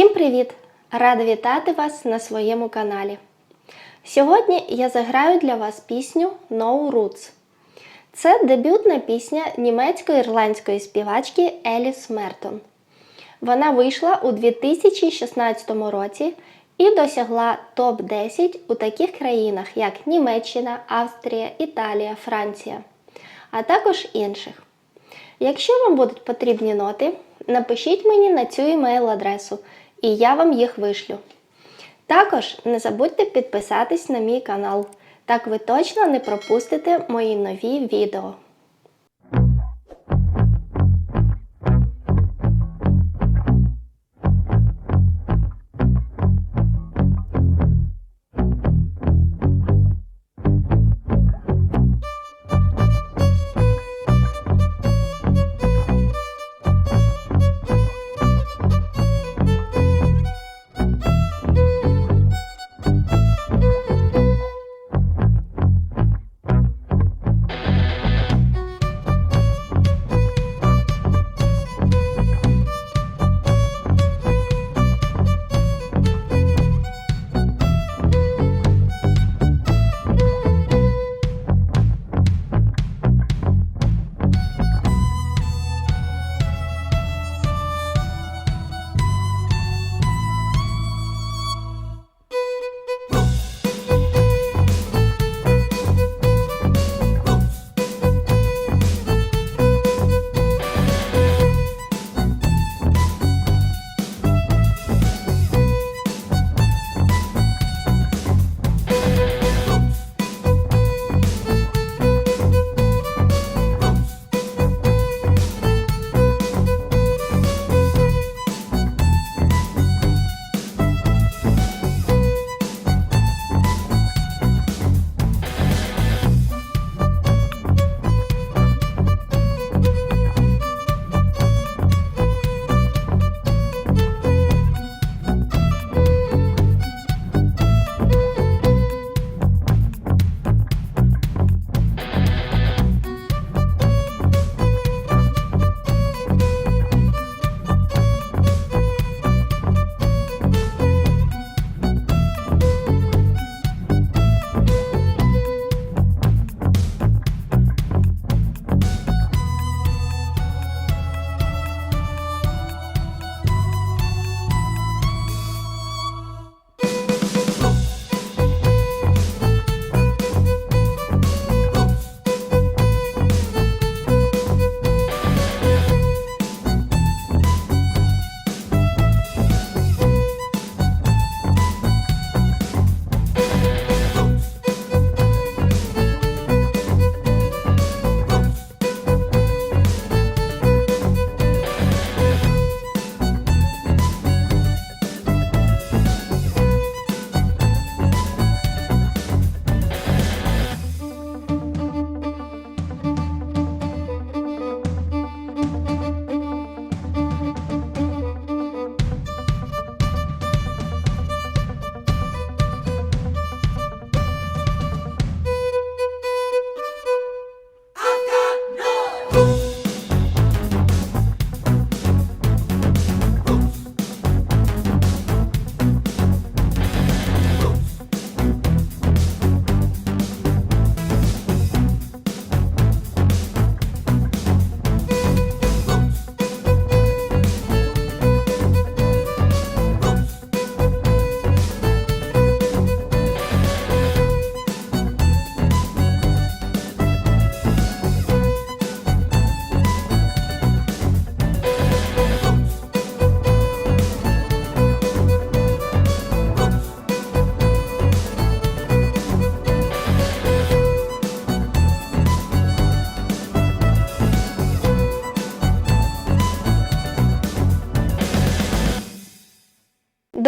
Всім привіт! Рада вітати вас на своєму каналі. Сьогодні я заграю для вас пісню No Roots. Це дебютна пісня німецько-ірландської співачки Еліс Мертон. Вона вийшла у 2016 році і досягла топ-10 у таких країнах, як Німеччина, Австрія, Італія, Франція, а також інших. Якщо вам будуть потрібні ноти, напишіть мені на цю емейл-адресу, і я вам їх вишлю. Також не забудьте підписатись на мій канал, так ви точно не пропустите мої нові відео.